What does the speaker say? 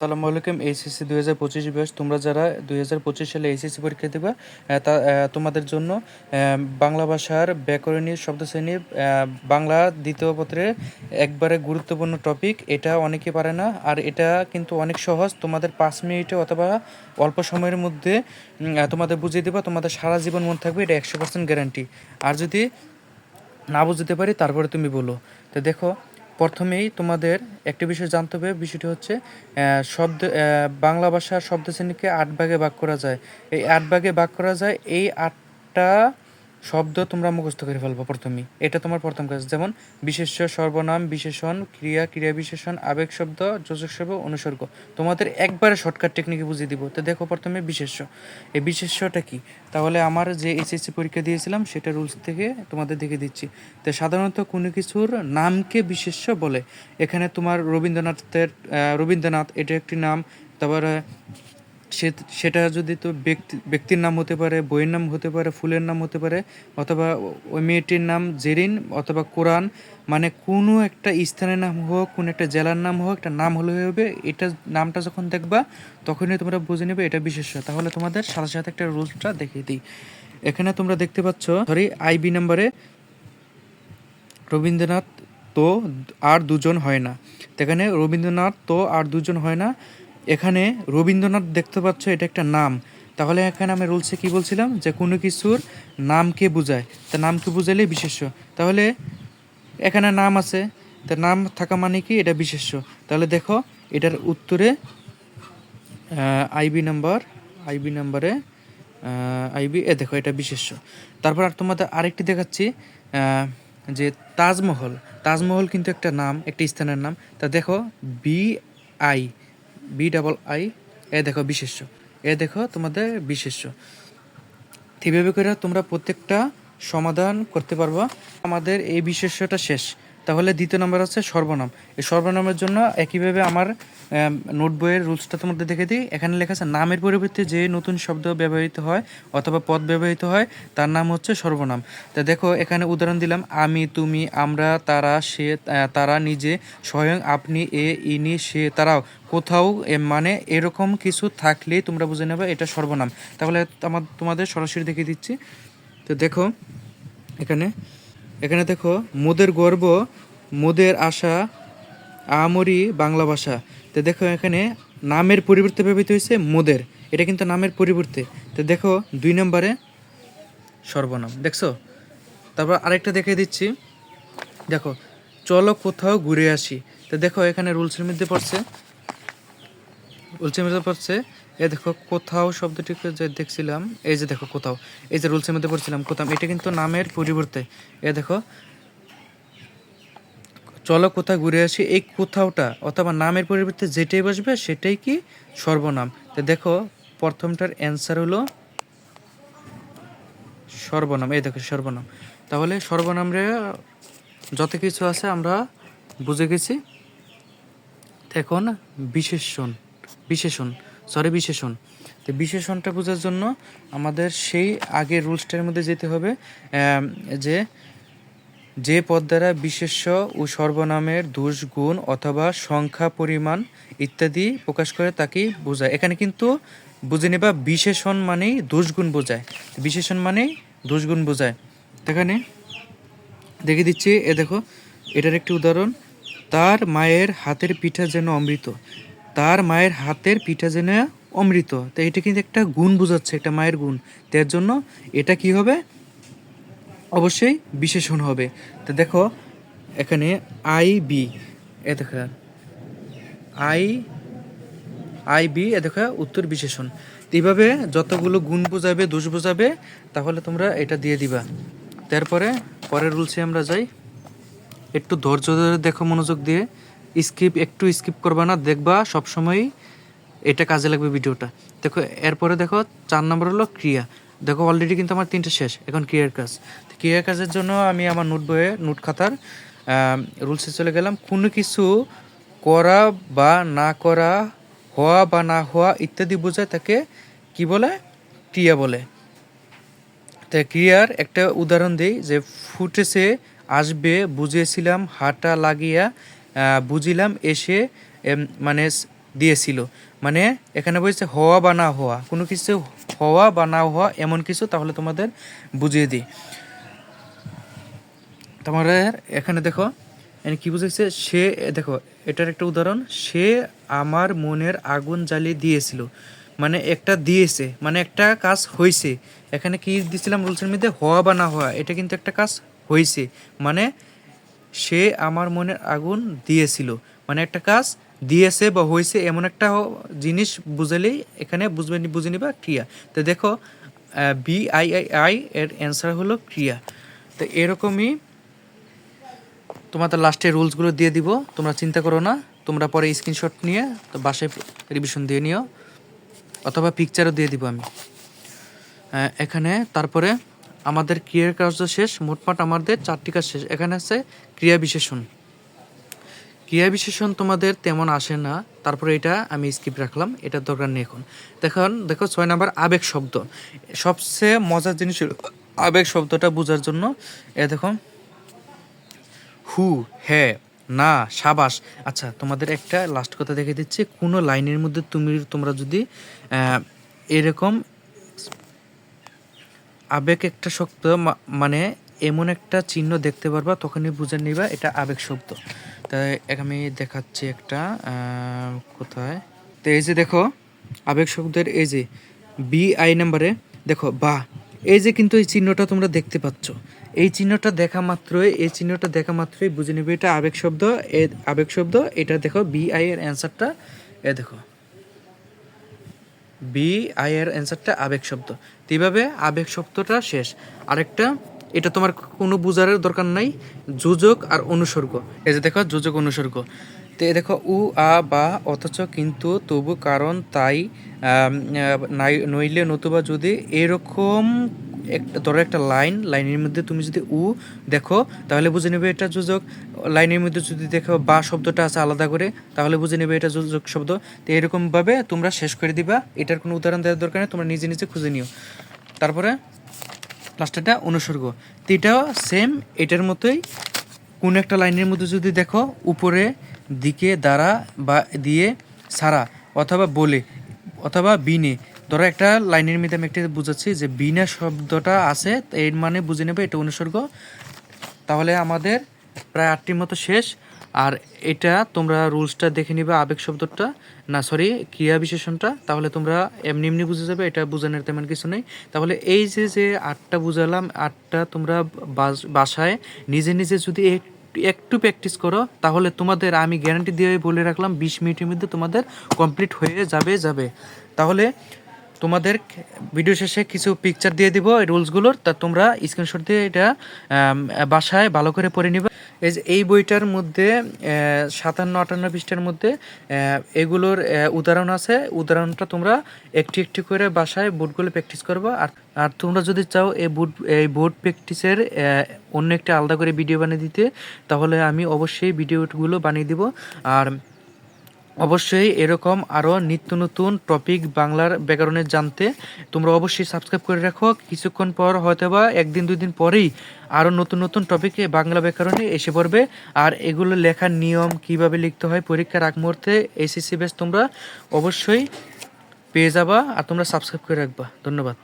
আসসালামু আলাইকুম এইচএসসি দুই হাজার পঁচিশ ব্যাচ তোমরা যারা দুই হাজার পঁচিশ সালে এইচএসসি পরীক্ষা দেবে তা তোমাদের জন্য বাংলা ভাষার ব্যাকরণীয় শব্দ শ্রেণি বাংলা দ্বিতীয় পত্রের একবারে গুরুত্বপূর্ণ টপিক এটা অনেকে পারে না, আর এটা কিন্তু অনেক সহজ। তোমাদের পাঁচ মিনিটে অথবা অল্প সময়ের মধ্যে তোমাদের বুঝিয়ে দেবা, তোমাদের সারা জীবন মনে থাকবে, এটা একশো পার্সেন্ট গ্যারান্টি আর যদি না বুঝতে পারি, তারপরে তুমি বলো। তো দেখো প্রথমেই তোমাদের একটি বিষয় জানতে হবে, বিষয়টি হচ্ছে শব্দ বাংলা ভাষার শব্দ শ্রেণীকে আট ভাগে ভাগ করা যায়। এই আট ভাগে ভাগ করা যায়। এই আটটা শব্দ তোমরা মুখস্থ করে ফেলব প্রথমেই। এটা তোমার প্রথম কাজ। যেমন, বিশেষ্য, সর্বনাম, বিশেষণ, ক্রিয়া ক্রিয়া বিশেষণ, আবেগ শব্দ, যোজক শব্দ, অনুসর্গ। তোমাদের একবারে শর্টকাট টেকনিকে বুঝিয়ে দিব। তো দেখো প্রথমে বিশেষ্য। এই বিশেষ্যটা কি? তাহলে আমার যে এসএসসি পরীক্ষা দিয়েছিলাম, সেটা রুলস থেকে তোমাদের দেখে দিচ্ছি। তো সাধারণত কোনো কিছুর নামকে বিশেষ্য বলে। এখানে তোমার রবীন্দ্রনাথের রবীন্দ্রনাথ, এটা একটি নাম। তারপরে সে সেটা যদি তো ব্যক্তি, ব্যক্তির নাম হতে পারে, বইয়ের নাম হতে পারে, ফুলের নাম হতে পারে, অথবা ওই মেয়েটির নাম জেরিন, অথবা কোরআন মানে কোনো একটা স্থানের নাম হোক, কোনো একটা জেলার নাম হোক, একটা নাম হলে হবে, এটা নামটা যখন দেখবা, তখনই তোমরা বুঝে নেবে এটা বিশেষ তাহলে তোমাদের সাথে সাথে একটা রুলসটা দেখিয়ে দিই। এখানে তোমরা দেখতে পাচ্ছ সরি আইবি নাম্বারে রবীন্দ্রনাথ তো আর দুজন হয় না। তো এখানে রবীন্দ্রনাথ তো আর দুজন হয় না। এখানে রবীন্দ্রনাথ দেখতে পাচ্ছ, এটা একটা নাম। তাহলে এখানে আমি রুলসে কি বলছিলাম? যে কোনো কিছুর নামকে বোঝায়? তা নামকে বুঝাইলে বিশেষ্য। তাহলে এখানে নাম আছে। তা নাম থাকা মানে কি? এটা বিশেষ্য। তাহলে দেখো, এটার উত্তরে আইবি নাম্বার আইবি নাম্বারে আইবি এ দেখো, এটা বিশেষ্য। তারপর আর তোমাদের আরেকটি দেখাচ্ছি যে তাজমহল। তাজমহল কিন্তু একটা নাম, একটা স্থানের নাম। তা দেখো B I B double I এ দেখো বিশেষ্য। এ দেখো তোমাদের বিশেষ্য। এইভাবে করে তোমরা প্রত্যেকটা সমাধান করতে পারবা। আমাদের এই বিশেষ্যটা শেষ। তাহলে দ্বিতীয় নম্বর হচ্ছে সর্বনাম। এই সর্বনামের জন্য একইভাবে আমার নোট বইয়ের রুলসটা তোমাদের দেখে দিই। এখানে লেখা আছে, নামের পরিবর্তে যে নতুন শব্দ ব্যবহৃত হয় অথবা পদ ব্যবহৃত হয়, তার নাম হচ্ছে সর্বনাম। তা দেখো, এখানে উদাহরণ দিলাম, আমি, তুমি, আমরা, তারা, সে তারা, নিজে, স্বয়ং, আপনি, এ, ইনি, সে, তারাও। কোথাও মানে এরকম কিছু থাকলেই তোমরা বুঝে নেবে এটা সর্বনাম। তাহলে আমার তোমাদের সরাসরি দেখিয়ে দিচ্ছি। তো দেখো, এখানে এখানে দেখো, মোদের গর্ব, মোদের আশা, আমরি বাংলা ভাষা। তো দেখো এখানে নামের পরিবর্তে ব্যবহৃত হয়েছে মোদের। এটা কিন্তু নামের পরিবর্তে। তো দেখো, দুই নম্বরে সর্বনাম। দেখছ? তারপর আরেকটা দেখে দিচ্ছি। দেখো, চলো কোথাও ঘুরে আসি। তো দেখো এখানে রুলসের মধ্যে পড়ছে, রুলসের মধ্যে পড়ছে এ দেখো কোথাও শব্দটিকে যে দেখছিলাম, এই যে দেখো কোথাও, এই যে রুলসের মধ্যে পড়ছিলাম কোথাও, এটা কিন্তু নামের পরিবর্তে। এ দেখো, চলো কোথাও ঘুরে আসি, এই কোথাওটা অথবা নামের পরিবর্তে যেটাই বসবে সেটাই কি সর্বনাম। তো দেখো, প্রথমটার অ্যান্সার হলো সর্বনাম, এই দেখো সর্বনাম। তাহলে সর্বনামরে যত কিছু আছে আমরা বুঝে গেছি। এখন বিশেষণ বিশেষণ। সরি বিশেষণ। তো বিশেষণটা বোঝার জন্য আমাদের সেই আগের রুলসটার মধ্যে যেতে হবে যে যে পদ দ্বারা বিশেষ্য ও সর্বনামের দোষ, গুণ অথবা সংখ্যা, পরিমাণ ইত্যাদি প্রকাশ করে তাকেই বোঝায়। এখানে কিন্তু বুঝে নেবা বিশেষণ মানেই দোষ, গুণ বোঝায়। বিশেষণ মানেই দোষ, গুণ বোঝায়। এখানে দেখে দিচ্ছি, এ দেখো, এটার একটি উদাহরণ, তার মায়ের হাতের পিঠা যেন অমৃত। তার মায়ের হাতের পিঠা যেন অমৃত। তো এটা কিন্তু একটা গুণ বোঝাচ্ছে, একটা মায়ের গুণ। তার জন্য এটা কি হবে? অবশ্যই বিশেষণ হবে। তো দেখো, এখানে আই বি, এ দেখা। আই আই বি, এ দেখা, উত্তর বিশেষণ। এইভাবে যতগুলো গুণ বোঝাবে, দোষ বোঝাবে, তাহলে তোমরা এটা দিয়ে দিবা। তারপরে পরের রুলসে আমরা যাই। একটু ধৈর্য ধরে দেখো মনোযোগ দিয়ে। স্কিপ, একটু স্কিপ করবা না, দেখবা সবসময়ই এটা কাজে লাগবে ভিডিওটা। দেখো, এরপরে দেখো, চার নম্বর হলো ক্রিয়া। দেখো অলরেডি কিন্তু আমার তিনটে শেষ, এখন ক্রিয়ার কাজ। ক্রিয়ার কাজের জন্য আমি আমার নোট বইয়ে, নোট খাতার রুলসে চলে গেলাম। কোনো কিছু করা বা না করা, হওয়া বা না হওয়া ইত্যাদি বোঝায় তাকে কি বলে? ক্রিয়া বলে। তাই ক্রিয়ার একটা উদাহরণ দিই যে ফুটেছে, আসবে, বুঝেছিলাম, হাঁটা লাগিয়া বুঝিলাম, এসে মানে দিয়েছিল। মানে এখানে বলছে, হওয়া বা না হওয়া। কোনো কিছু হওয়া বা না হওয়া এমন কিছু তাহলে তোমাদের বুঝিয়ে দিই। তোমাদের এখানে দেখো কি বুঝেছে সে, দেখো, এটার একটা উদাহরণ। সে আমার মনের আগুন জ্বালিয়ে দিয়েছিল। মানে একটা দিয়েছে। মানে একটা কাজ হয়েছে এখানে কি দিছিলাম রুলসের মধ্যে? হওয়া বা না হওয়া। এটা কিন্তু একটা কাজ হয়েছে মানে সে আমার মনের আগুন দিয়েছিল। মানে একটা কাজ দিয়েছে বা হয়েছে এমন একটা জিনিস বুঝালেই এখানে বুঝবে বুঝে নিবা ক্রিয়া। তো দেখো বি আই আই আই এর অ্যান্সার হলো ক্রিয়া। তো এরকমই তোমাদের লাস্টে রুলসগুলো দিয়ে দিব। তোমরা চিন্তা করো না, তোমরা পরে স্ক্রিনশট নিয়ে তো বাসায় রিভিশন দিয়ে নিও। অথবা পিকচারও দিয়ে দিব আমি। এখানে তারপরে আমাদের ক্রিয়ার কার্য শেষ, মোটমাট আমাদের চারটি কাজ শেষ। এখানে আছে ক্রিয়া বিশেষণ। ক্রিয়া বিশেষণ তোমাদের তেমন আসে না, তারপরে এটা আমি স্কিপ রাখলাম, এটার দরকার নেই এখন। দেখুন, দেখো ছয় নাম্বার, আবেগ শব্দ। সবচেয়ে মজার জিনিস আবেগ শব্দটা বোঝার জন্য, এ দেখো, হু হ্যাঁ না, সাবাস। আচ্ছা তোমাদের একটা লাস্ট কথা দেখে দিচ্ছি, কোনো লাইনের মধ্যে তুমি, তোমরা যদি এরকম আবেগ একটা শব্দ মানে এমন একটা চিহ্ন দেখতে পারবা, তখনই বুঝে নিবা এটা আবেগ শব্দ। তাই আমি দেখাচ্ছি একটা কোথায়? তো এই যে দেখো, আবেগ শব্দের এই যে বি আই নাম্বারে, দেখো, বা, এই যে কিন্তু এই চিহ্নটা তোমরা দেখতে পাচ্ছ। এই চিহ্নটা দেখা মাত্রই, এই চিহ্নটা দেখা মাত্রই বুঝে নেবে এটা আবেগ শব্দ, এ আবেগ শব্দ, এটা দেখো বি আই এর অ্যান্সারটা এ দেখো। বি, আই এর অ্যান্সারটা আবেগ শব্দ। তো এইভাবে আবেগ শব্দটা শেষ। আরেকটা, এটা তোমার কোনো বুঝারের দরকার নাই। যোজক আর অনুসর্গ। এই যে দেখো, যোজক, অনুসর্গ। তো এ দেখো, উ, আ, বা, অথচ কিন্তু তবু কারণ তাই নাই, নইলে নতুবা যদি এরকম একটা ধরো একটা লাইন, লাইনের মধ্যে তুমি যদি উ দেখো, তাহলে বুঝে নেবে এটা যোজক। লাইনের মধ্যে যদি দেখো বা শব্দটা আছে আলাদা করে, তাহলে বুঝে নেবে এটা যোজক শব্দ। তো এরকমভাবে তোমরা শেষ করে দিবা। এটার কোনো উদাহরণ দেওয়ার দরকার নেই, তোমরা নিজে নিজে খুঁজে নিও। তারপরে লাস্টেরটা অনুসর্গ। তো এটাও সেম এটার মতোই। কোন একটা লাইনের মধ্যে যদি দেখো, উপরে, দিকে, দ্বারা বা দিয়ে, সারা অথবা বলে, অথবা বিনে ধরো একটা লাইনের মধ্যে আমি একটা বুঝাচ্ছি যে বিনা শব্দটা আছে, এর মানে বুঝে নেবে, এটা অনুসর্গ। তাহলে আমাদের প্রায় আটটির মতো শেষ। আর এটা তোমরা রুলসটা দেখে নিবে, আবেগ শব্দটা। না সরি ক্রিয়া বিশেষণটা। তাহলে তোমরা এমনি এমনি বুঝে যাবে, এটা বোঝানোর তেমন কিছু নেই। তাহলে এই যে যে আটটা বুঝালাম, আটটা তোমরা বাস- বাসায় নিজে নিজে যদি এক- একটু প্র্যাকটিস করো, তাহলে তোমাদের, আমি গ্যারান্টি দিয়ে বলে রাখলাম, বিশ মিনিটের মধ্যে তোমাদের কমপ্লিট হয়ে যাবে যাবে। তাহলে তোমাদের ভিডিও শেষে কিছু পিকচার দিয়ে দিব, এই রুলসগুলোর তা তোমরা স্ক্রিনশট দিয়ে এটা বাসায় ভালো করে পড়ে নিবে। এই যে, এই বইটার মধ্যে সাতান্ন, আটান্ন পৃষ্ঠার মধ্যে এগুলোর উদাহরণ আছে। উদাহরণটা তোমরা একটি একটি করে বাসায় বুটগুলো প্র্যাকটিস করবে। আর আর তোমরা যদি চাও এই বুট এই বোর্ড প্র্যাকটিসের অন্য একটা আলাদা করে ভিডিও বানিয়ে দিতে, তাহলে আমি অবশ্যই ভিডিওগুলো বানিয়ে দিব। আর অবশ্যই এরকম আরও নিত্য নতুন টপিক বাংলার ব্যাকরণে জানতে। তোমরা অবশ্যই সাবস্ক্রাইব করে রাখো। কিছুক্ষণ পর হয়তো বা একদিন দুই দিন পরেই আরও নতুন নতুন টপিকে বাংলা ব্যাকরণে এসে পড়বে। আর এগুলো লেখার নিয়ম কীভাবে লিখতে হয় পরীক্ষার আগ মুহূর্তে এসএসসি বেস তোমরা অবশ্যই পেয়ে যাবা আর তোমরা সাবস্ক্রাইব করে রাখবা। ধন্যবাদ।